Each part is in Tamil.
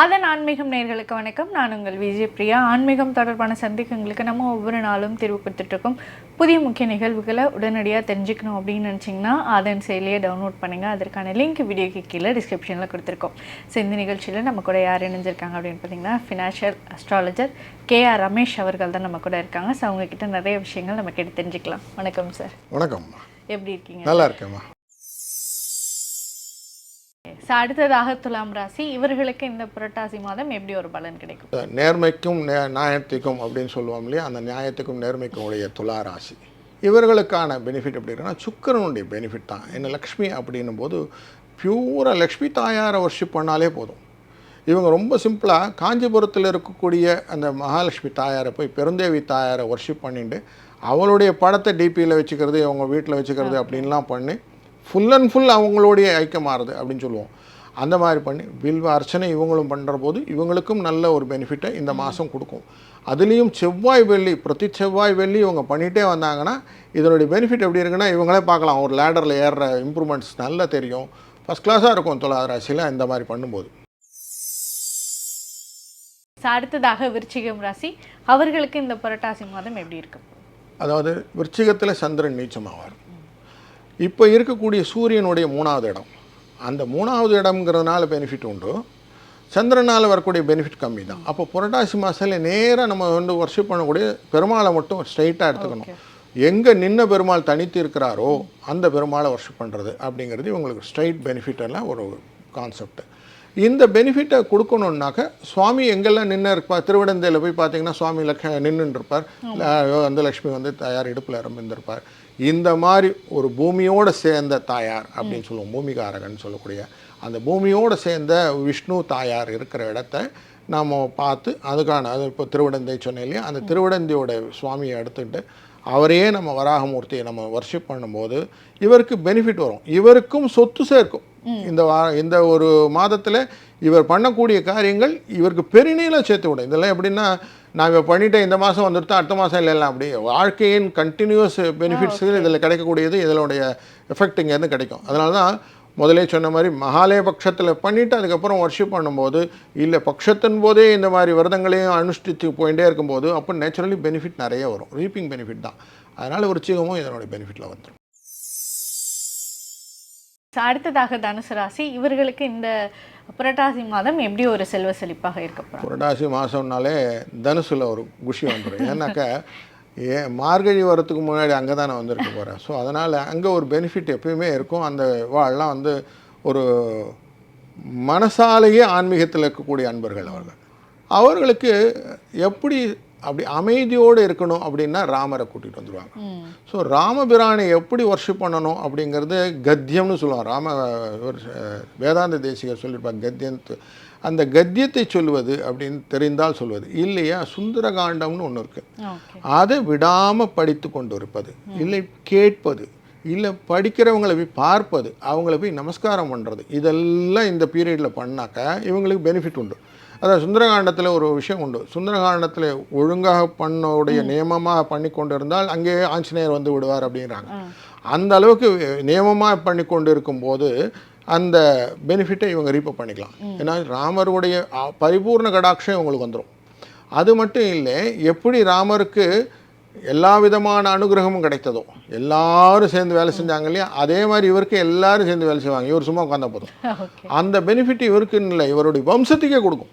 அதன் ஆன்மீகம் நேர்களுக்கு வணக்கம். நான் உங்கள் விஜய் பிரியா. ஆன்மீகம் தொடர்பான சந்தேகங்களுக்கு நம்ம ஒவ்வொரு நாளும் தீர்வு கொடுத்துட்ருக்கோம். புதிய முக்கிய நிகழ்வுகளை உடனடியாக தெரிஞ்சுக்கணும் அப்படின்னு நினச்சிங்கன்னா அதன் செயலியை டவுன்லோட் பண்ணுங்கள் அதற்கான லிங்க் வீடியோக்கு கீழே டிஸ்கிரிப்ஷனில் கொடுத்துருக்கோம். ஸோ இந்த நிகழ்ச்சியில் நம்ம கூட யார் இணைஞ்சிருக்காங்க அப்படின்னு பார்த்தீங்கன்னா financial astrologer K R Ramesh அவர்கள் தான் நம்ம கூட இருக்காங்க. ஸோ அவங்கக்கிட்ட நிறைய விஷயங்கள் நம்ம கேட்டு தெரிஞ்சுக்கலாம். வணக்கம் சார் வணக்கம்மா. எப்படி இருக்கீங்க? நல்லா இருக்கேம்மா. அடுத்ததாக துலாம் ராசி இவர்களுக்கு இந்த புரட்டாசி மாதம் எப்படி ஒரு பலன் கிடைக்கும்? நேர்மைக்கும் நே நியாயத்துக்கும் அப்படின்னு சொல்லுவோம் இல்லையா? அந்த நியாயத்துக்கும் நேர்மைக்கும் உடைய துலா ராசி. இவர்களுக்கான பெனிஃபிட் எப்படி இருக்குன்னா சுக்கரனுடைய பெனிஃபிட் தான். என்ன லக்ஷ்மி அப்படின்னும் போது பியூரா லக்ஷ்மி தாயாரை வர்ஷிப் பண்ணாலே போதும். இவங்க ரொம்ப சிம்பிளாக காஞ்சிபுரத்தில் இருக்கக்கூடிய அந்த மகாலட்சுமி தாயாரை போய் பெருந்தேவி தாயாரை வர்ஷிப் பண்ணிட்டு அவளுடைய படத்தை டிபியில் வச்சுக்கிறது அவங்க வீட்டில் வச்சுக்கிறது அப்படின்லாம் பண்ணி ஃபுல் அண்ட் ஃபுல் அவங்களுடைய ஐக்கியமாறுது அப்படின்னு சொல்லுவோம். அந்த மாதிரி பண்ணி வில்வ அர்ச்சனை இவங்களும் பண்ணுற போது இவங்களுக்கும் நல்ல ஒரு பெனிஃபிட்டை இந்த மாதம் கொடுக்கும். அதுலேயும் செவ்வாய் வெள்ளி பிரதி செவ்வாய் வெள்ளி இவங்க பண்ணிகிட்டே வந்தாங்கன்னா இதனுடைய பெனிஃபிட் எப்படி இருக்குன்னா இவங்களே பார்க்கலாம். ஒரு லேடரில் ஏறுற இம்ப்ரூவ்மெண்ட்ஸ் நல்லா தெரியும். ஃபஸ்ட் கிளாஸாக இருக்கும் துலா ராசியில் இந்த மாதிரி பண்ணும்போது. அடுத்ததாக விருச்சிகம் ராசி அவர்களுக்கு இந்த புரட்டாசி மாதம் எப்படி இருக்கும் அதாவது விருச்சிகத்தில் சந்திரன் நீச்சமாவார். இப்போ இருக்கக்கூடிய சூரியனுடைய மூணாவது இடம். அந்த மூணாவது இடம்ங்கிறதுனால பெனிஃபிட் உண்டு. சந்திரனால் வரக்கூடிய பெனிஃபிட் கம்மி தான் அப்போ புரட்டாசி மாதத்தில் நேராக நம்ம வந்து ஒர்ஷிப் பண்ணக்கூடிய பெருமாளை மட்டும் ஸ்ட்ரைட்டாக எடுத்துக்கணும். எங்கே நின்ன பெருமாள் தனித்து இருக்கிறாரோ அந்த பெருமாளை ஒர்ஷிப் பண்ணுறது அப்படிங்கிறது இவங்களுக்கு ஸ்ட்ரைட் பெனிஃபிட் எல்லாம் ஒரு கான்செப்ட் இந்த பெனிஃபிட்டை கொடுக்கணுன்னாக்க சுவாமி எங்கெல்லாம் நின்று இருப்பார்? திருவிடந்தையில் போய் பார்த்தீங்கன்னா சுவாமி லக்ஷ நின்றுட்டு இருப்பார். அந்த லக்ஷ்மி வந்து தாயார் இடுப்பில் இருந்திருப்பார் இந்த மாதிரி ஒரு பூமியோடு சேர்ந்த தாயார் அப்படின்னு சொல்லுவோம். பூமிகாரகன் சொல்லக்கூடிய அந்த பூமியோடு சேர்ந்த விஷ்ணு தாயார் இருக்கிற இடத்த நாம் பார்த்து அதுக்கான அது இப்போ திருவிடந்தை சொன்னேன் இல்லையா? அந்த திருவிடந்தையோட சுவாமியை எடுத்துட்டு அவரையே நம்ம வராகமூர்த்தியை நம்ம வர்ஷிப் பண்ணும்போது இவருக்கு பெனிஃபிட் வரும். இவருக்கும் சொத்து சேர்க்கும். இந்த வா இந்த ஒரு மாதத்தில் இவர் பண்ணக்கூடிய காரியங்கள் இவருக்கு பெருநீள சேர்த்து விடும். இதெல்லாம் எப்படின்னா நான் இப்போ பண்ணிட்டேன் இந்த மாதம் வந்துட்டு அடுத்த மாதம் இல்லைலாம் அப்படி வாழ்க்கையின் கண்டினியூஸ் பெனிஃபிட்ஸ் இதில் கிடைக்கக்கூடியது இதனுடைய எஃபெக்ட் இங்கேருந்து கிடைக்கும். அதனால தான் முதலே சொன்ன மாதிரி மகாலய பட்சத்தில் பண்ணிவிட்டு அதுக்கப்புறம் ஒர்ஷிப் பண்ணும்போது இல்லை பட்சத்தின் போதே இந்த மாதிரி விரதங்களையும் அனுஷ்டித்து போயிட்டே இருக்கும்போது அப்போ நேச்சுரலி பெனிஃபிட் நிறைய வரும். ரீப்பிங் பெனிஃபிட் தான். அதனால் விருச்சிகமும் இதனுடைய பெனிஃபிட்டில் வந்துடும் அடுத்ததாக தனுசு ராசி இவர்களுக்கு இந்த புரட்டாசி மாதம் எப்படி ஒரு செல்வ செழிப்பாக இருக்க புரட்டாசி மாதம்னாலே தனுசில் ஒரு குஷி வந்துடும் ஏன்னாக்கா ஏ மார்கழி வரத்துக்கு முன்னாடி அங்கே தான் நான் வந்திருக்க போகிறேன் ஸோ அதனால் அங்கே ஒரு பெனிஃபிட் எப்பயுமே இருக்கும். அந்த வாழ்லாம் வந்து ஒரு மனசாலேயே ஆன்மீகத்தில் இருக்கக்கூடிய அன்பர்கள் அவர்கள். அவர்களுக்கு எப்படி அப்படி அமைதியோடு இருக்கணும் அப்படின்னா ராமரை கூட்டிகிட்டு வந்துடுவாங்க ஸோ ராமபிரானை எப்படி ஒர்ஷிப் பண்ணணும் அப்படிங்கிறது கத்தியம்னு சொல்லுவாங்க. ராம வேதாந்த தேசிகர் சொல்லியிருப்பாங்க கத்தியன்ட்டு அந்த கத்தியத்தை சொல்வது அப்படின்னு தெரிந்தால் சொல்வது. இல்லையா? சுந்தரகாண்டம்னு ஒன்று இருக்குது அதை விடாமல் படித்து கொண்டு இருப்பது இல்லை கேட்பது. இல்லை படிக்கிறவங்களை போய் பார்ப்பது. அவங்கள போய் நமஸ்காரம் பண்ணுறது இதெல்லாம் இந்த பீரியடில் பண்ணாக்கா இவங்களுக்கு பெனிஃபிட் உண்டு. அதாவது சுந்தரகாண்டத்தில் ஒரு விஷயம் உண்டு. சுந்தரகாண்டத்தில் ஒழுங்காக பண்ணோடைய நியமமாக பண்ணி கொண்டு இருந்தால் அங்கே ஆஞ்சநேயர் வந்து விடுவார் அப்படின்றாங்க. அந்த அளவுக்கு நியமமாக பண்ணி கொண்டு இருக்கும்போது அந்த பெனிஃபிட்டை இவங்க ரீப்ப பண்ணிக்கலாம். ஏன்னா ராமருடைய பரிபூர்ண கடாட்சம் இவங்களுக்கு வந்துடும் அது மட்டும் இல்லை எப்படி ராமருக்கு எல்லா விதமான அனுகிரகமும் கிடைத்ததோ எல்லாரும் சேர்ந்து வேலை செஞ்சாங்க இல்லையா? அதே மாதிரி இவருக்கு எல்லாரும் சேர்ந்து வேலை செய்வாங்க. இவர் சும்மா உட்காந்தா போதும். அந்த பெனிஃபிட் இவருக்குன்னு இல்லை இவருடைய வம்சத்துக்கே கொடுக்கும்.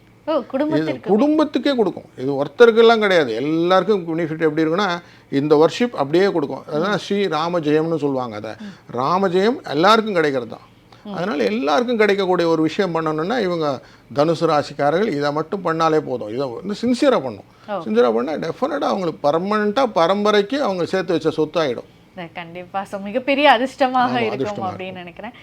இது குடும்பத்துக்கே கொடுக்கும். இது ஒருத்தருக்கெல்லாம் கிடையாது. எல்லாருக்கும் பெனிஃபிட் எப்படி இருக்குன்னா இந்த வர்ஷிப் அப்படியே கொடுக்கும். அதான் ஸ்ரீ ராமஜெயம்னு சொல்லுவாங்க அதை. ராமஜெயம் எல்லாருக்கும் கிடைக்கிறது தான். அதனால் எல்லாருக்கும் கிடைக்கக்கூடிய ஒரு விஷயம் பண்ணணும்னா இவங்க தனுசு ராசிக்காரர்கள் இதை மட்டும் பண்ணாலே போதும். இதை வந்து சின்சியராக பண்ணும். சின்சியராக பண்ணால் டெஃபினட்டாக அவங்களுக்கு பர்மனெண்ட்டாக பரம்பரைக்கு அவங்க சேர்த்து வச்ச சொத்தாயிடும். கண்டிப்பா. ஸோ மிகப்பெரிய அதிர்ஷ்டமாக இருக்கும் அப்படின்னு நினைக்கிறேன்.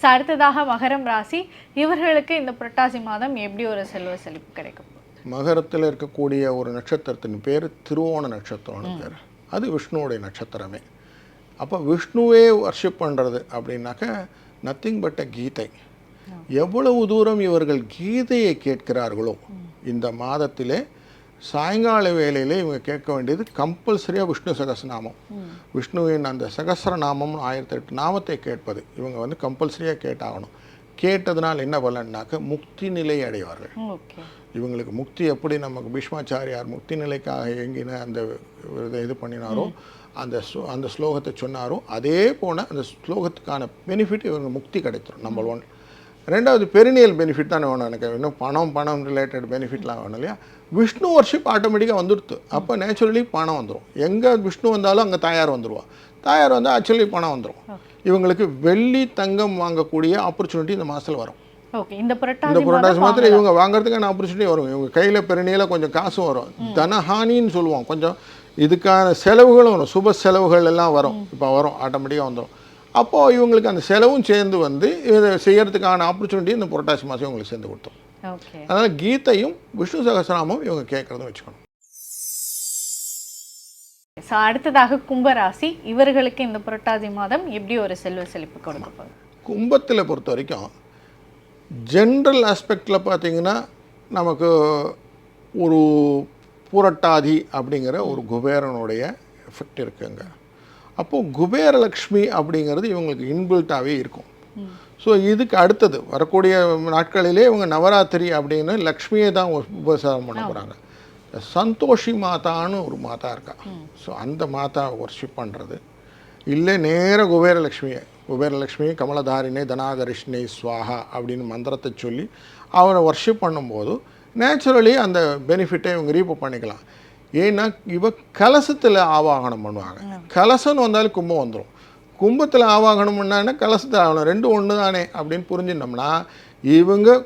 ஸோ அடுத்ததாக மகரம் ராசி. இவர்களுக்கு இந்த புரட்டாசி மாதம் எப்படி ஒரு செல்வ செழிப்பு கிடைக்கும்? மகரத்தில் இருக்கக்கூடிய ஒரு நட்சத்திரத்தின் பேர் திருவோண நட்சத்திரம்னு பேர். அது விஷ்ணுவுடைய நட்சத்திரமே. அப்போ விஷ்ணுவே வர்ஷிப் பண்ணுறது அப்படின்னாக்க நத்திங் பட் அ கீதை. எவ்வளவு தூரம் இவர்கள் கீதையை கேட்கிறார்களோ இந்த மாதத்திலே சாயங்கால வேளையிலே இவங்க கேட்க வேண்டியது கம்பல்சரியாக விஷ்ணு சகஸ்ரநாமம் விஷ்ணுவின் அந்த சகஸ்ரநாமம் ஆயிரத்தி எட்டு நாமத்தை கேட்பது. இவங்க வந்து கம்பல்சரியாக கேட்டாகணும். கேட்டதுனால் என்ன பலன்னாக்க முக்தி நிலை அடைவார்கள். இவங்களுக்கு முக்தி எப்படி நமக்கு பீஷ்மாச்சாரியார் முக்தி நிலைக்காக இயங்கின அந்த இதை இது பண்ணினாரோ அந்த அந்த ஸ்லோகத்தை சொன்னாரோ அதே போன அந்த ஸ்லோகத்துக்கான பெனிஃபிட் இவங்க முக்தி கிடைச்சிரும் நம்பர் ஒன் ரெண்டாவது பெரினியல் பெனிஃபிட் தானே வேணும் எனக்கு. இன்னும் பணம் பணம் ரிலேட்டட் பெனிஃபிட்லாம் வேணும் இல்லையா? விஷ்ணு வர்ஷிப் ஆட்டோமேட்டிக்காக வந்துடுது அப்போ நேச்சுரலி பணம் வந்துடும் எங்கே விஷ்ணு வந்தாலும் அங்கே தாயார் வந்துடுவா தாயார் வந்தால் ஆக்சுவலி பணம் வந்துடும் இவங்களுக்கு வெள்ளி தங்கம் வாங்கக்கூடிய ஆப்பர்ச்சுனிட்டி இந்த மாதத்தில் வரும். ஓகே இந்த புரட்டாசி மாதத்தில் இவங்க வாங்குறதுக்கான ஆப்பர்ச்சுனிட்டி வரும். இவங்க கையில் பெருநில கொஞ்சம் காசும் வரும். தனஹானின்னு சொல்லுவோம் கொஞ்சம் இதுக்கான செலவுகளும் வரும். சுப செலவுகள் எல்லாம் வரும். இப்போ வரும். ஆட்டோமேட்டிக்காக வந்துடும் அப்போது இவங்களுக்கு அந்த செலவும் சேர்ந்து வந்து இதை செய்யறதுக்கான ஆப்பர்ச்சுனிட்டி இந்த புரட்டாசி மாதம் இவங்களுக்கு சேர்ந்து கொடுத்தோம். அதனால் கீதையும் விஷ்ணு சகசிரநாமம் இவங்க கேட்குறதும் வச்சுக்கணும். ஸோ அடுத்ததாக கும்பராசி இவர்களுக்கு இந்த புரட்டாதி மாதம் எப்படி ஒரு செல்வ செழிப்பு கொடுக்க போகுது? கும்பத்தில் பொறுத்த வரைக்கும் ஜென்ரல் ஆஸ்பெக்டில் பார்த்தீங்கன்னா நமக்கு ஒரு புரட்டாதி அப்படிங்கிற ஒரு குபேரனுடைய எஃபெக்ட் இருக்குங்க. அப்போது குபேரலக்ஷ்மி அப்படிங்கிறது இவங்களுக்கு இன்பில்ட்டாகவே இருக்கும். ஸோ இதுக்கு அடுத்தது வரக்கூடிய நாட்களிலே இவங்க நவராத்திரி அப்படின்னு லக்ஷ்மியை தான் உப- உபசாரம் பண்ண போகிறாங்க சந்தோஷி மாதான்னு ஒரு மாதா இருக்கா. ஸோ அந்த மாதா ஒர்ஷிப் பண்ணுறது இல்லை நேர குபேரலக்ஷ்மியை குபேரலக்ஷ்மி கமலதாரிணி தனாதரிஷ்ணி ஸ்வாஹா அப்படின்னு மந்திரத்தை சொல்லி அவரை ஒர்ஷிப் பண்ணும்போது நேச்சுரலி அந்த பெனிஃபிட்டை இவங்க ரீப் பண்ணிக்கலாம். ஏன்னா இவ கலசத்தில் ஆவாகனம் பண்ணுவாங்க. கலசம்னு வந்தாலும் கும்பம் வந்துடும் கும்பத்தில் ஆவாகனம்னா கலசத்தில் ஆகணும் ரெண்டும் ஒன்று தானே அப்படின்னு புரிஞ்சிட்டோம்னா இவங்க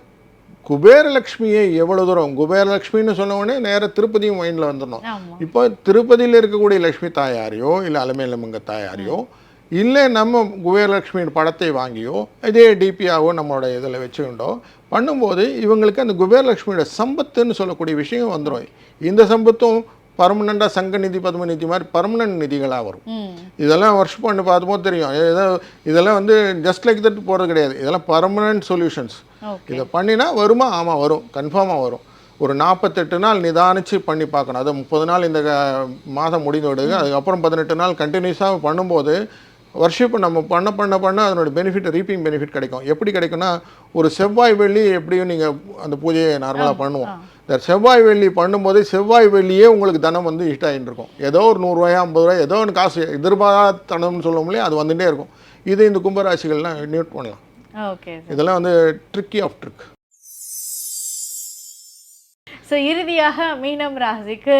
குபேரலக்ஷ்மியை எவ்வளோ தூரம் குபேரலக்ஷ்மின்னு சொன்ன உடனே நேராக திருப்பதியும் மைண்டில் வந்துடணும். இப்போ திருப்பதியில் இருக்கக்கூடிய லக்ஷ்மி தாயாரையோ இல்லை அலமேலமங்க தாயாரையோ இல்லை நம்ம குபேரலட்சுமியின் படத்தை வாங்கியோ இதே டிபியாவோ நம்மளோட இதில் வச்சுக்கிட்டோ பண்ணும்போது இவங்களுக்கு அந்த குபேரலட்சுமியோட சம்பத்துன்னு சொல்லக்கூடிய விஷயம் வந்துடும் இந்த சம்பத்தும் பர்மனண்டாக சங்க நிதி பத்ம நிதி மாதிரி பர்மனன்ட் நிதிகளாக வரும். இதெல்லாம் ஒர்க் பண்ணி பார்த்தும்போது தெரியும். ஏதோ இதெல்லாம் வந்து ஜஸ்ட் லைக் தட் போகிறது கிடையாது. இதெல்லாம் பர்மனன்ட் சொல்யூஷன்ஸ் இதை பண்ணினா வருமா? ஆமாம் வரும். கன்ஃபார்மாக வரும். ஒரு நாற்பத்தெட்டு நாள் நிதானிச்சு பண்ணி பார்க்கணும். அது முப்பது நாள் இந்த மாதம் முடிந்து விடுது. அதுக்கப்புறம் பதினெட்டு நாள் கண்டினியூஸாக பண்ணும்போது வர்ஷிப் நம்ம பண்ண பண்ண பண்ண அதனோட பெனிஃபிட் ரீப்பிங் பெனிஃபிட் கிடைக்கும். எப்படி கிடைக்கும்னா ஒரு செவ்வாய் வெள்ளி எப்படியும் நீங்கள் அந்த பூஜையை நார்மலாக பண்ணுவோம். இந்த செவ்வாய் வெள்ளி பண்ணும்போது செவ்வாய் வெள்ளியே உங்களுக்கு தனம் வந்து இஷ்ட ஆகிட்டு இருக்கும். ஏதோ ஒரு நூறுரூவாயா ஐம்பது ரூபாய் ஏதோ ஒன்று காசு எதிர்பாராத தனம்னு சொல்லுவோம் இல்லையா? அது வந்துகிட்டே இருக்கும். இது இந்த கும்பராசிகள்லாம் நியூட் பண்ணலாம். ஓகே இதெல்லாம் வந்து ட்ரிக்கி ஆஃப் ட்ரிக் ஸோ இறுதியாக மீனம் ராசிக்கு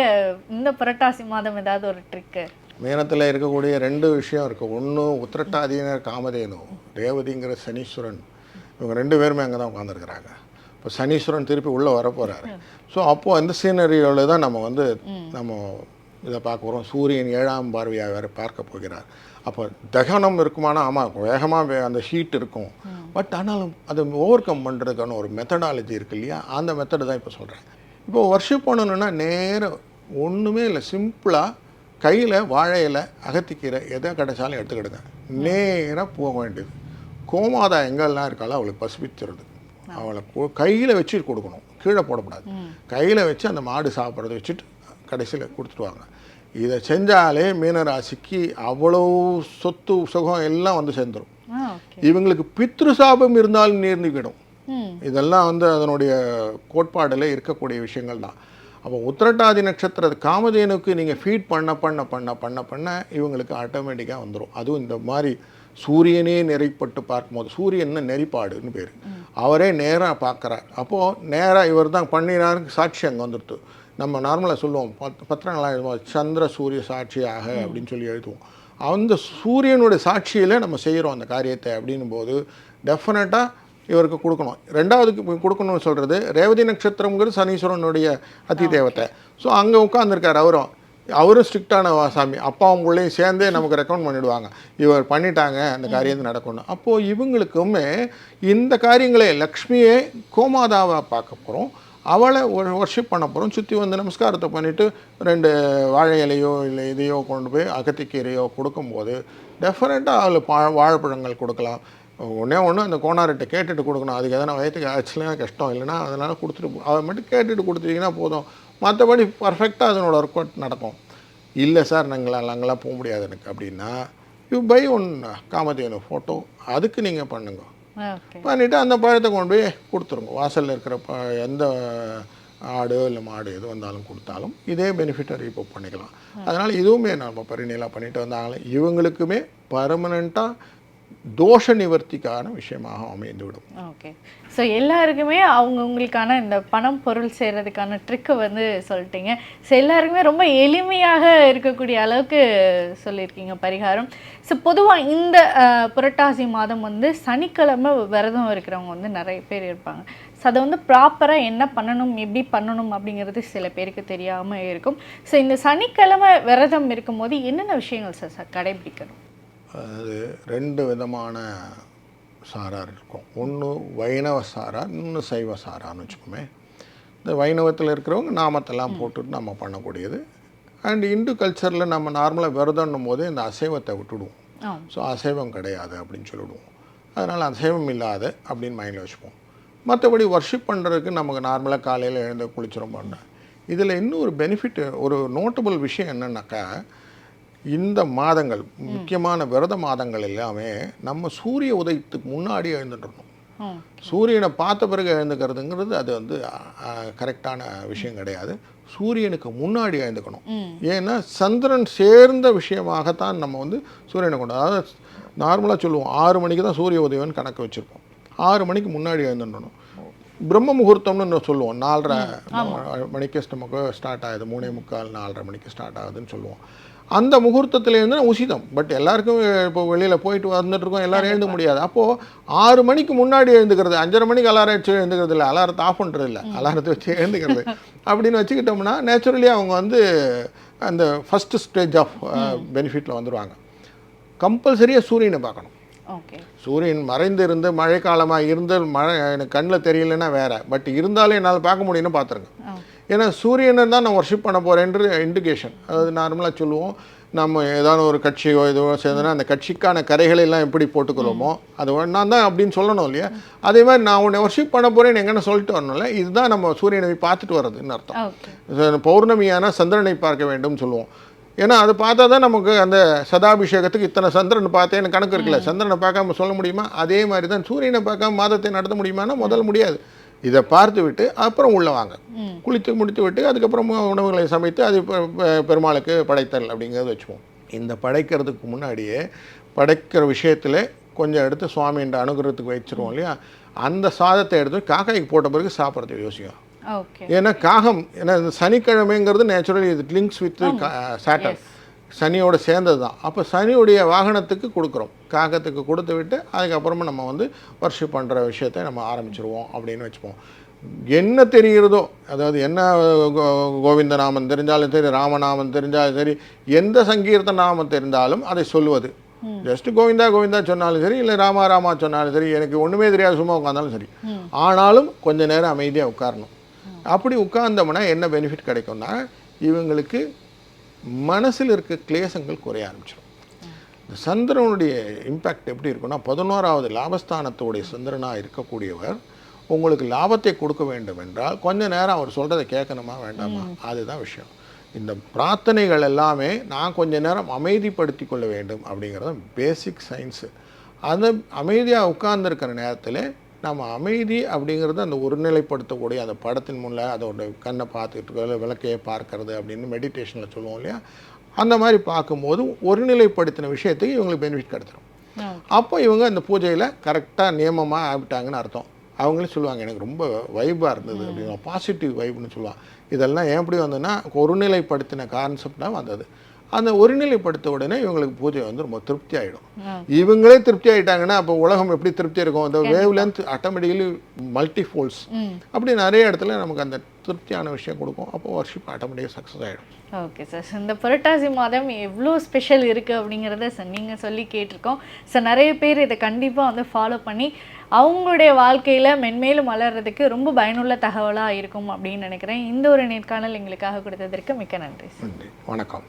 இந்த புரட்டாசி மாதம் ஏதாவது ஒரு ட்ரிக்கு மீனத்தில் இருக்கக்கூடிய ரெண்டு விஷயம் இருக்குது ஒன்று உத்திரட்டாதீனர் காமதேனு ரேவதிங்கிற சனீஸ்வரன். இவங்க ரெண்டு பேருமே அங்கே தான் உட்காந்துருக்குறாங்க இப்போ சனீஸ்வரன் திருப்பி உள்ளே வரப்போகிறாரு ஸோ அப்போது அந்த சீனரியோவில் தான் நம்ம வந்து நம்ம இதை பார்க்க போகிறோம் சூரியன் ஏழாம் பார்வையாக வேறு பார்க்க போகிறார். அப்போ தகனம் இருக்குமானா? ஆமாம் வேகமாக அந்த ஹீட் இருக்கும். பட் ஆனாலும் அதை ஓவர் கம் பண்ணுறதுக்கான ஒரு மெத்தடாலஜி இருக்கு இல்லையா? அந்த மெத்தடு தான் இப்போ சொல்கிறேன் இப்போ ஒர்ஷிப் பண்ணணுன்னா நேரம் ஒன்றுமே இல்லை. சிம்பிளாக கையில் வாழை இலை அகத்திக்கீரை எதை கிடைச்சாலும் எடுத்துக்கிடுங்க. நேராக போக வேண்டியது. கோமாதா எங்கெல்லாம் இருக்காளோ அவளுக்கு பசிப்பித்துறது அவளை கையில் வச்சு கொடுக்கணும். கீழே போடக்கூடாது. கையில் வச்சு அந்த மாடு சாப்பிட்றத வச்சுட்டு கடைசியில் கொடுத்துட்டு வாங்க. இதை செஞ்சாலே மீனராசிக்கு அவ்வளோ சொத்து சுகம் எல்லாம் வந்து சேர்ந்துடும் இவங்களுக்கு பித்ரு சாபம் இருந்தாலும் நேர்ந்துவிடும் ம். இதெல்லாம் வந்து அதனுடைய கோட்பாடில் இருக்கக்கூடிய விஷயங்கள் தான். அப்போ உத்திரட்டாதி நட்சத்திர காமதேனுக்கு நீங்கள் ஃபீட் பண்ண பண்ண பண்ண பண்ண பண்ண இவங்களுக்கு ஆட்டோமேட்டிக்காக வந்துடும் அதுவும் இந்த மாதிரி சூரியனே நெறிப்பட்டு பார்க்கும்போது சூரியன் நெறிப்பாடுன்னு பேர். அவரே நேராக பார்க்குறார். அப்போது நேராக இவர் தான் பண்ணினாருக்கு சாட்சி அங்கே வந்துடுது நம்ம நார்மலாக சொல்லுவோம் பத் பத்திரங்களாக எழுதுவோம் சந்திர சூரிய சாட்சியாக அப்படின்னு சொல்லி எழுதுவோம். அந்த சூரியனுடைய சாட்சியில் நம்ம செய்கிறோம் அந்த காரியத்தை அப்படின்னும் போது டெஃபினட்டாக இவருக்கு கொடுக்கணும். ரெண்டாவதுக்கு கொடுக்கணும்னு சொல்கிறது ரேவதி நட்சத்திரங்கிறது சனீஸ்வரனுடைய அதி தேவத்தை. ஸோ அங்கே உட்காந்துருக்கார் அவரும். அவரும் ஸ்ட்ரிக்டான சாமி. அப்பாவும் பிள்ளையும் சேர்ந்தே நமக்கு ரெக்கமெண்ட் பண்ணிடுவாங்க. இவர் பண்ணிட்டாங்க அந்த காரியம் நடக்கணும் அப்போது இவங்களுக்குமே இந்த காரியங்களை லக்ஷ்மியை கோமாதாவை பார்க்க போகிறோம் அவளை ஒரு ஒர்ஷிப் பண்ண போகிறோம் சுற்றி வந்து நமஸ்காரத்தை பண்ணிவிட்டு ரெண்டு வாழை இலையோ இல்லை இதையோ கொண்டு போய் அகத்திக்கீரையோ கொடுக்கும்போது டெஃபினட்டாக அவளுக்கு பா வாழைப்பழங்கள் கொடுக்கலாம். ஒன்றே ஒன்று அந்த கோனார்கிட்ட கேட்டுட்டு கொடுக்கணும். அதுக்கு எதனா வயத்துக்கு ஆச்சுன்னா கஷ்டம் இல்லைன்னா அதனால் கொடுத்துட்டு அதை மட்டும் கேட்டுட்டு கொடுத்துட்டீங்கன்னா போதும். மற்றபடி பர்ஃபெக்டாக அதனோட ஒர்க் அவுட் நடக்கும். இல்லை சார் நாங்கள் அங்கெல்லாம் போக முடியாது எனக்கு அப்படின்னா you buy one Kamadhenu photo அதுக்கு நீங்கள் பண்ணுங்க. பண்ணிவிட்டு அந்த பழத்தை கொண்டு போய் கொடுத்துருங்க. வாசலில் இருக்கிற ப எந்த ஆடு இல்லை மாடு எது வந்தாலும் கொடுத்தாலும் இதே பெனிஃபிட்டை ரீபோ பண்ணிக்கலாம். அதனால் இதுவுமே நம்ம பரிநீலாக பண்ணிட்டு வந்தாங்களே இவங்களுக்குமே பர்மனெண்ட்டாக தோஷ நிவர்த்திக்கான விஷயமாக அமைந்து விடும் ஓகே ஸோ எல்லாருக்குமே அவங்கவுங்களுக்கான இந்த பணம் பொருள் செய்கிறதுக்கான ட்ரிக்கை வந்து சொல்லிட்டீங்க. ஸோ எல்லாருக்குமே ரொம்ப எளிமையாக இருக்கக்கூடிய அளவுக்கு சொல்லியிருக்கீங்க பரிகாரம். ஸோ பொதுவாக இந்த புரட்டாசி மாதம் வந்து சனிக்கிழமை விரதம் இருக்கிறவங்க வந்து நிறைய பேர் இருப்பாங்க. ஸோ அதை வந்து ப்ராப்பராக என்ன பண்ணணும் எப்படி பண்ணணும் அப்படிங்கிறது சில பேருக்கு தெரியாமல் இருக்கும். ஸோ இந்த சனிக்கிழமை விரதம் இருக்கும்போது என்னென்ன விஷயங்கள் சார் சார் கடைபிடிக்கணும்? அது ரெண்டு விதமான சாரார் இருக்கும். ஒன்று வைணவ சாரார் இன்னொன்று சைவ சாரான்னு வச்சுக்கோமே. இந்த வைணவத்தில் இருக்கிறவங்க நாமத்தெல்லாம் போட்டுட்டு நம்ம பண்ணக்கூடியது. அண்ட் இந்து கல்ச்சரில் நம்ம நார்மலாக விரதம்னும் போது இந்த அசைவத்தை விட்டுடுவோம். ஸோ அசைவம் கிடையாது அப்படின்னு சொல்லிடுவோம். அதனால் அசைவம் இல்லாத அப்படின்னு மைண்டில் வச்சுப்போம். மற்றபடி வர்ஷிப் பண்ணுறதுக்கு நமக்கு நார்மலாக காலையில் எழுந்து குளிச்சிரும் பண்ணேன் இதில் இன்னும் ஒரு பெனிஃபிட் ஒரு நோட்டபுள் விஷயம் என்னன்னாக்கா இந்த மாதங்கள் முக்கியமான விரத மாதங்கள் எல்லாமே நம்ம சூரிய உதயத்துக்கு முன்னாடி எழுந்துட்டுறணும். ம். சூரியனை பார்த்த பிறகு எழுந்துக்கிறதுங்கிறது அது வந்து கரெக்டான விஷயம் கிடையாது. சூரியனுக்கு முன்னாடி எழுந்துக்கணும். ஏன்னா சந்திரன் சேர்ந்த விஷயமாகத்தான் நம்ம வந்து சூரியனை கொண்டு அதாவது நார்மலாக சொல்லுவோம் ஆறு மணிக்கு தான் சூரிய உதயம்னு கணக்கு வச்சுருப்போம். ஆறு மணிக்கு முன்னாடி எழுந்துடணும். பிரம்ம முகூர்த்தம்னு சொல்லுவோம் நாலரை மணிக்கு நமக்கு ஸ்டார்ட் ஆகுது மூணே முக்கால் நாலரை மணிக்கு ஸ்டார்ட் ஆகுதுன்னு சொல்லுவோம். அந்த முகூர்த்தத்தில் இருந்து உசிதம். பட் எல்லாருக்கும் இப்போ வெளியில் போயிட்டு வந்துட்டு இருக்கோம் எல்லாரும் எழுத முடியாது. அப்போது ஆறு மணிக்கு முன்னாடி எழுந்துக்கிறது அஞ்சரை மணிக்கு அலாரம் வச்சு எழுந்துக்கிறது இல்லை. அலாரத்தை ஆஃப் பண்ணுறது இல்லை. அலாரத்தை வச்சு எழுந்துக்கிறது. அப்படின்னு வச்சுக்கிட்டோம்னா நேச்சுரலி அவங்க வந்து அந்த ஃபஸ்ட்டு ஸ்டேஜ் ஆஃப் பெனிஃபிட்டில் வந்துடுவாங்க கம்பல்சரியாக சூரியனை பார்க்கணும். சூரியன் மறைந்து இருந்து மழைக்காலமாக இருந்து மழை எனக்கு கண்ணில் தெரியலன்னா வேற. பட் இருந்தாலும் என்னால் பார்க்க முடியும்னு பார்த்துருங்க. ஏன்னா சூரியனை தான் நான் ஒர்ஷிப் பண்ண போகிறேன்ற இண்டிகேஷன் அதாவது நார்மலாக சொல்லுவோம் நம்ம ஏதாவது ஒரு கட்சியோ இதுவோ சேர்ந்தோன்னா அந்த கட்சிக்கான கரைகளை எல்லாம் எப்படி போட்டுக்கிறோமோ அது நான் தான் அப்படின்னு சொல்லணும் இல்லையா? அதே மாதிரி நான் உன்னை ஒர்ஷிப் பண்ண போகிறேன்னு எங்கன்னு சொல்லிட்டு வரணும்ல இதுதான் நம்ம சூரியனை பார்த்துட்டு வர்றதுன்னு அர்த்தம்? பௌர்ணமியான சந்திரனை பார்க்க வேண்டும் சொல்லுவோம். ஏன்னா அது பார்த்தா தான் நமக்கு அந்த சதாபிஷேகத்துக்கு இத்தனை சந்திரன் பார்த்தேன்னு கணக்கு இருக்குல்ல சந்திரனை பார்க்காம சொல்ல முடியுமா? அதே மாதிரி தான் சூரியனை பார்க்காம மாதத்தை நடத்த முடியுமானா முதல்ல முடியாது. இதை பார்த்து விட்டு அப்புறம் உள்ளே வாங்க. குளித்து முடித்து விட்டு அதுக்கப்புறம் உணவுகளை சமைத்து அது பெருமாளுக்கு படைத்தல் அப்படிங்கிறது வச்சுப்போம். இந்த படைக்கிறதுக்கு முன்னாடியே படைக்கிற விஷயத்தில் கொஞ்சம் எடுத்து சுவாமின்ற அனுகிரகத்துக்கு வச்சிருவோம் இல்லையா? அந்த சாதத்தை எடுத்து காக்காய்க்கு போட்ட பிறகு சாப்பிட்றதுக்கு யோசிக்கும். ஏன்னா காகம் ஏன்னா சனிக்கிழமைங்கிறது நேச்சுரலி இது லிங்க்ஸ் வித் சாட்டர் சனியோட சேர்ந்தது தான். அப்போ சனியுடைய வாகனத்துக்கு கொடுக்குறோம். காகத்துக்கு கொடுத்து விட்டு அதுக்கப்புறமா நம்ம வந்து வர்ஷிப் பண்ணுற விஷயத்தை நம்ம ஆரம்பிச்சிருவோம் அப்படின்னு வச்சுப்போம். என்ன தெரிகிறதோ அதாவது என்ன கோ- கோவிந்த நாமம் தெரிஞ்சாலும் சரி ராமநாமம் தெரிஞ்சாலும் சரி எந்த சங்கீர்த்த நாமம் தெரிந்தாலும் அதை சொல்லுவது. ஜஸ்ட் கோவிந்தா கோவிந்தா சொன்னாலும் சரி இல்லை ராமா ராமா சொன்னாலும் சரி எனக்கு ஒன்றுமே தெரியாது சும்மா உட்காந்தாலும் சரி. ஆனாலும் கொஞ்ச நேரம் அமைதியாக உட்காரணும். அப்படி உட்கார்ந்தோம்னா என்ன பெனிஃபிட் கிடைக்கும்னா இவங்களுக்கு மனசில் இருக்க கிளேசங்கள் குறைய ஆரம்பிச்சிடும். இந்த சந்திரனுடைய இம்பேக்ட் எப்படி இருக்குன்னா பதினோராவது லாபஸ்தானத்துடைய சந்திரனாக இருக்கக்கூடியவர் உங்களுக்கு லாபத்தை கொடுக்க வேண்டும் என்றால் கொஞ்ச நேரம் அவர் சொல்கிறத கேட்கணுமா வேண்டாமா? அதுதான் விஷயம். இந்த பிரார்த்தனைகள் எல்லாமே நான் கொஞ்ச நேரம் அமைதிப்படுத்தி கொள்ள வேண்டும் அப்படிங்கிறது பேசிக் சயின்ஸு அந்த அமைதியாக உட்கார்ந்துருக்கிற நேரத்தில் நம்ம அமைதி அப்படிங்கிறது அந்த ஒருநிலைப்படுத்தக்கூடிய அந்த படத்தின் முன்ன அதோட கண்ணை பார்த்துக்கிட்டு விளக்கையை பார்க்கறது அப்படின்னு மெடிடேஷனில் சொல்லுவோம் இல்லையா? அந்த மாதிரி பார்க்கும்போது ஒருநிலைப்படுத்தின விஷயத்துக்கு இவங்களுக்கு பெனிஃபிட் கிடைச்சிரும். அப்போ இவங்க இந்த பூஜையில் கரெக்டாக நியமமாக ஆகிட்டாங்கன்னு அர்த்தம். அவங்களே சொல்லுவாங்க எனக்கு ரொம்ப வைபாக இருந்தது அப்படின்னு பாசிட்டிவ் வைப்னு சொல்லுவாங்க. இதெல்லாம் ஏன் எப்படி வந்ததுன்னா ஒருநிலைப்படுத்தின கான்செப்ட் தான் வந்தது. அந்த ஒருநிலைப்படுத்த உடனே இவங்களுக்கு பூஜை வந்து ரொம்ப திருப்தி ஆகிடும் இவங்களே திருப்தி ஆயிட்டாங்கன்னா அப்போ உலகம் எப்படி திருப்தி இருக்கும்? அந்த wavelength automatically multi folds அப்படி நிறைய இடத்துல நமக்கு அந்த திருப்தியான விஷயம் கொடுக்கும். அப்போ வர்ஷிப் ஆட்டோமேட்டிக்காக சக்ஸஸ் ஆகிடும் ஓகே சார் இந்த புரட்டாசி மாதம் எவ்வளோ ஸ்பெஷல் இருக்குது அப்படிங்கிறத சார் நீங்கள் சொல்லி கேட்டிருக்கோம். சார் நிறைய பேர் இதை கண்டிப்பாக வந்து ஃபாலோ பண்ணி அவங்களுடைய வாழ்க்கையில் மென்மேலும் வளர்றதுக்கு ரொம்ப பயனுள்ள தகவலாக இருக்கும் அப்படின்னு நினைக்கிறேன். இந்த ஒரு நேர்காணல் எங்களுக்காக கொடுத்ததற்கு மிக்க நன்றி சார் நன்றி. வணக்கம்.